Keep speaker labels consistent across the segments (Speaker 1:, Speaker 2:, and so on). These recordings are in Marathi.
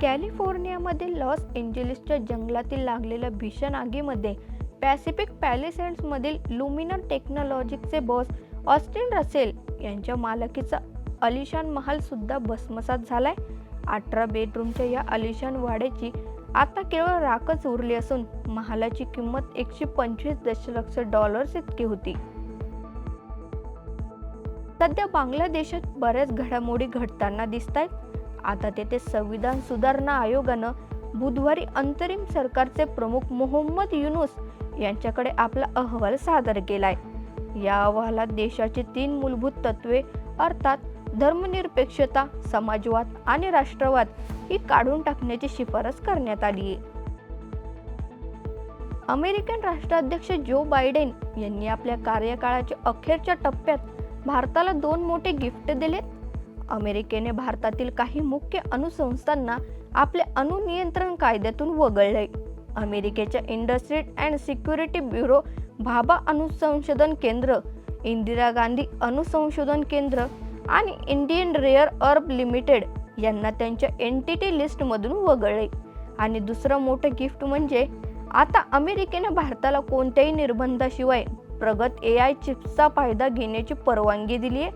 Speaker 1: कॅलिफोर्नियामधील लॉस एंजेलिसच्या जंगलातील लागलेल्या भीषण आगीमध्ये पॅसिफिक पॅलिसेड्समधील लुमिनर टेक्नॉलॉजीचे बॉस ऑस्टिन रसेल यांच्या मालकीचा अलिशान महालसुद्धा भस्मसात झालाय. अठरा बेडरूमच्या या अलिशान वाड्याची आता केवळ राखच उरली असून महालाची किंमत एकशे पंचवीस दशलक्ष डॉलर्स इतकी होती. सध्या बांगलादेशात बऱ्याच घडामोडी घडताना दिसत आहेत आता तेथे संविधान सुधारणा आयोगानं बुधवारी अंतरिम सरकारचे प्रमुख मोहम्मद युनुस यांच्याकडे आपला अहवाल सादर केलाय. या अहवालात देशाची तीन मूलभूत तत्वे अर्थात धर्मनिरपेक्षता समाजवाद आणि राष्ट्रवाद ही काढून टाकण्याची शिफारस करण्यात आली आहे. अमेरिकन राष्ट्राध्यक्ष जो बायडेन यांनी आपल्या कार्यकाळाच्या अखेरच्या टप्प्यात भारताला दोन मोठे गिफ्ट दिलेत. अमेरिकेने भारतातील काही मुख्य अणुसंस्थांना आपल्या अणुनियंत्रण कायद्यातून वगळले. अमेरिकेच्या industry and security bureau Bhabha अणुसंशोधन केंद्र इंदिरा गांधी अणुसंशोधन केंद्र आणि इंडियन रेअर अर्ब लिमिटेड यांना त्यांच्या एनटीटी लिस्टमधून वगळले. आणि दुसरं मोठं गिफ्ट म्हणजे आता अमेरिकेने भारताला कोणत्याही निर्बंधाशिवाय प्रगत ए आय चिप्सचा फायदा घेण्याची परवानगी दिली आहे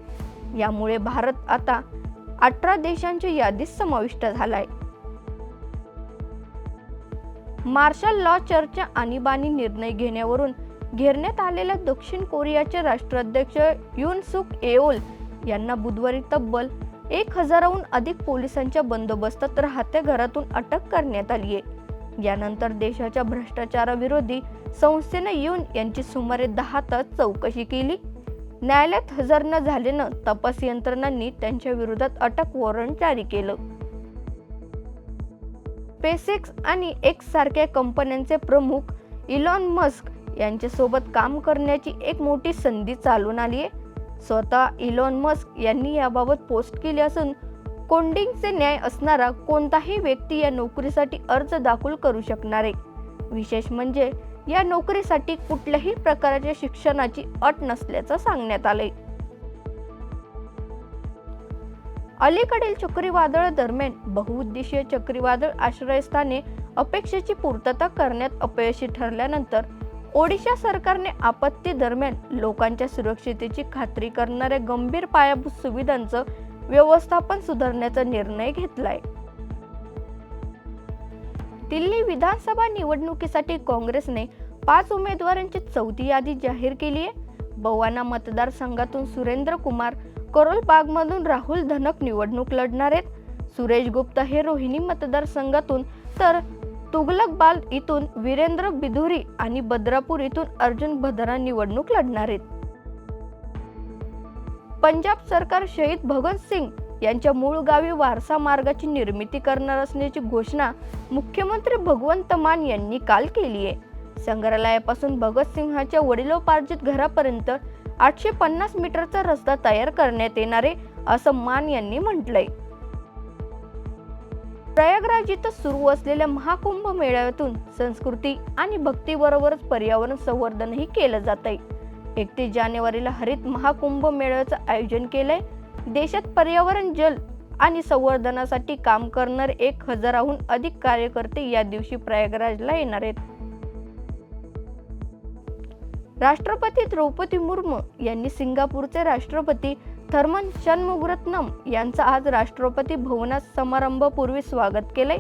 Speaker 1: यामुळे भारत आता अठरा देशांच्या यादीत समाविष्ट झालाय. मार्शल लॉ चर्चा आणीबाणी निर्णय घेण्यावरून घेरण्यात आलेल्या दक्षिण कोरियाचे राष्ट्राध्यक्ष युन सुक एओल यांना बुधवारी तब्बल एक हजाराहून अधिक पोलिसांच्या बंदोबस्तात राहत्या घरातून अटक करण्यात आली आहे. यानंतर देशाच्या भ्रष्टाचाराविरोधी संस्थेनं युन यांची सुमारे दहा तास चौकशी केली. न्यायालयात हजर न झाल्यानं तपास यंत्रणांनी त्यांच्या विरोधात अटक वॉरंट जारी केलं. स्पेसएक्स आणि एक्स सारख्या कंपन्यांचे प्रमुख इलॉन मस्क यांच्यासोबत काम करण्याची एक मोठी संधी चालून आली आहे. स्वतः इलॉन मस्क यांनी याबाबत पोस्ट केली असून कोंडिंगचे न्याय असणारा कोणताही व्यक्ती या नोकरीसाठी अर्ज दाखल करू शकणार आहे. विशेष म्हणजे या नोकरीसाठी कुठल्याही प्रकारच्या शिक्षणाची अट नसल्याचं सांगण्यात आलंय. अलीकडील चक्रीवादळ दरम्यान बहुउद्देशीय चक्रीवादळ आश्रयस्थाने अपेक्षेची पूर्तता करण्यात अपयशी ठरल्यानंतर ओडिशा सरकारने आपत्ती दरम्यान लोकांच्या सुरक्षितेची खात्री करणाऱ्या गंभीर पायाभूत सुविधांचं व्यवस्थापन सुधारण्याचा निर्णय घेतलाय. दिल्ली विधानसभा निवडणुकीसाठी काँग्रेसने पाच उमेदवारांची चौथी यादी जाहीर केली आहे. बवाना मतदारसंघातून सुरेंद्र कुमार करोलबागमधून राहुल धनक निवडणूक लढणार आहेत. सुरेश गुप्ता हे रोहिणी मतदारसंघातून तर तुगलकबाल इथून वीरेंद्र बिधुरी आणि बद्रापूर इथून अर्जुन भद्रा निवडणूक लढणार आहेत. पंजाब सरकार शहीद भगत सिंग यांच्या मूळ गावी वारसा मार्गाची निर्मिती करणार असल्याची घोषणा मुख्यमंत्री भगवंत मान यांनी काल केली आहे. संग्रहालयापासून भगतसिंहाच्या वडिलोपार्जित घरापर्यंत आठशे पन्नास मीटरचा रस्ता तयार करण्यात येणार आहे असं मान यांनी म्हटलंय. प्रयागराज इथं सुरू असलेल्या महाकुंभ मेळाव्यातून संस्कृती आणि भक्तीबरोबरच पर्यावरण संवर्धनही केलं जात आहे एकतीस जानेवारीला हरित महाकुंभ मेळाव्याचं आयोजन केलंय. देशात पर्यावरण जल आणि संवर्धनासाठी काम करणारे एक हजाराहून अधिक कार्यकर्ते या दिवशी प्रयागराजला येणार आहेत. राष्ट्रपती द्रौपदी मुर्मू यांनी सिंगापूरचे राष्ट्रपती थर्मन शनमुगरत्नम यांचा आज राष्ट्रपती भवनात समारंभपूर्वी स्वागत केले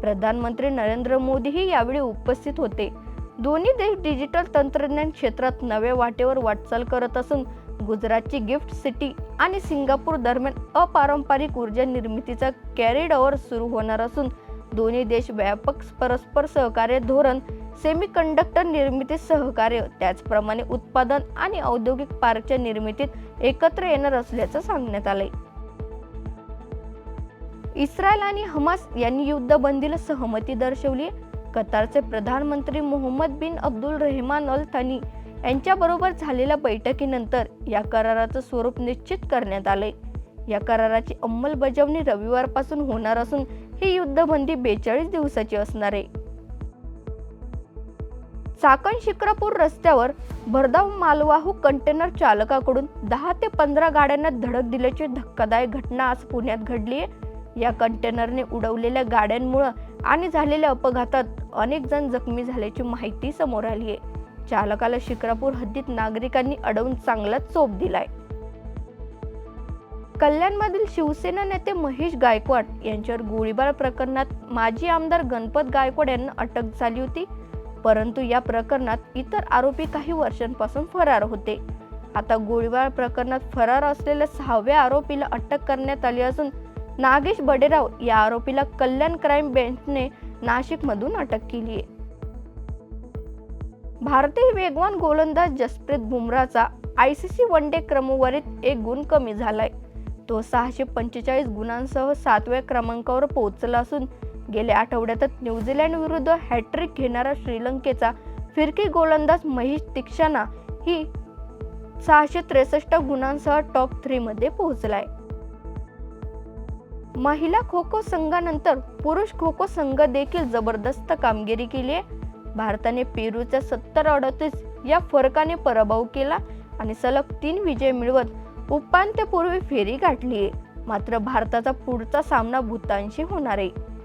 Speaker 1: प्रधानमंत्री नरेंद्र मोदीही यावेळी उपस्थित होते. दोन्ही देश डिजिटल तंत्रज्ञान क्षेत्रात नव्या वाटेवर वाटचाल करत असून गुजरातची गिफ्ट सिटी आणि सिंगापूर दरम्यान अपारंपरिक ऊर्जा निर्मितीचा कॅरिडॉवर सुरू होणार असून दोन्ही देश व्यापक परस्पर सहकार्य धोरण सेमीकंडक्टर निर्मितीत सहकार्य त्याचप्रमाणे उत्पादन आणि औद्योगिक पार्कच्या निर्मितीत एकत्र येणार असल्याचं सांगण्यात आलंय. इस्रायल आणि हमास यांनी युद्धबंदीला सहमती दर्शवली कतारचे प्रधानमंत्री मोहम्मद बिन अब्दुल रेहमान अल थानी यांच्याबरोबर झालेल्या बैठकीनंतर या कराराचं स्वरूप निश्चित करण्यात आले या कराराची अंमलबजावणी रविवारपासून होणार असून ही युद्धबंदी बेचाळीस दिवसाची असणार आहे. चाकण शिक्रापूर रस्त्यावर भरधाव मालवाहू कंटेनर चालकाकडून दहा ते पंधरा गाड्यांना धडक दिल्याची धक्कादायक घटना आज पुण्यात घडली आहे या कंटेनरने उडवलेल्या गाड्यांमुळं आणि झालेल्या अपघातात अनेक जण जखमी झाल्याची माहिती समोर आली आहे चालकाला शिक्रापूर हद्दीत नागरिकांनी अडवून चांगलाच चोप दिलाय. कल्याणमधील शिवसेना नेते महेश गायकवाड यांच्यावर गोळीबार प्रकरणात माजी आमदार गणपत गायकवाड यांना अटक झाली होती. परंतु या प्रकरणात इतर आरोपी काही वर्षांपासून फरार होते. आता गोळीबार प्रकरणात फरार असलेल्या सहाव्या आरोपीला अटक करण्यात आली असून नागेश बडेराव या आरोपीला कल्याण क्राईम बेंचने नाशिकमधून अटक केली आहे भारतीय वेगवान गोलंदाज Jasprit बुमराचा I C C one day क्रमवारीत एक गुण कमी झालाय. तो सहाशे पंचेचाळीस गुणांसह सातव्या क्रमांकावर पोहोचला असून गेल्या आठवड्यातच न्यूझीलंड विरुद्ध हॅट्रिक घेणारा श्रीलंकेचा फिरकी गोलंदाज महेश दीक्षाना ही सहाशे त्रेसष्ट गुणांसह टॉप थ्रीमध्ये पोहोचलाय. महिला खो खो संघानंतर पुरुष खो खो संघ देखील जबरदस्त कामगिरी केली आहे. भारताने पेरूचा सत्तर अडतीस या फरकाने पराभव केला आणि सलग तीन विजय मिळवत उपांत्यपूर्वी फेरी गाठली. आहे मात्र भारताचा पुढचा सामना भूतानशी होणार आहे.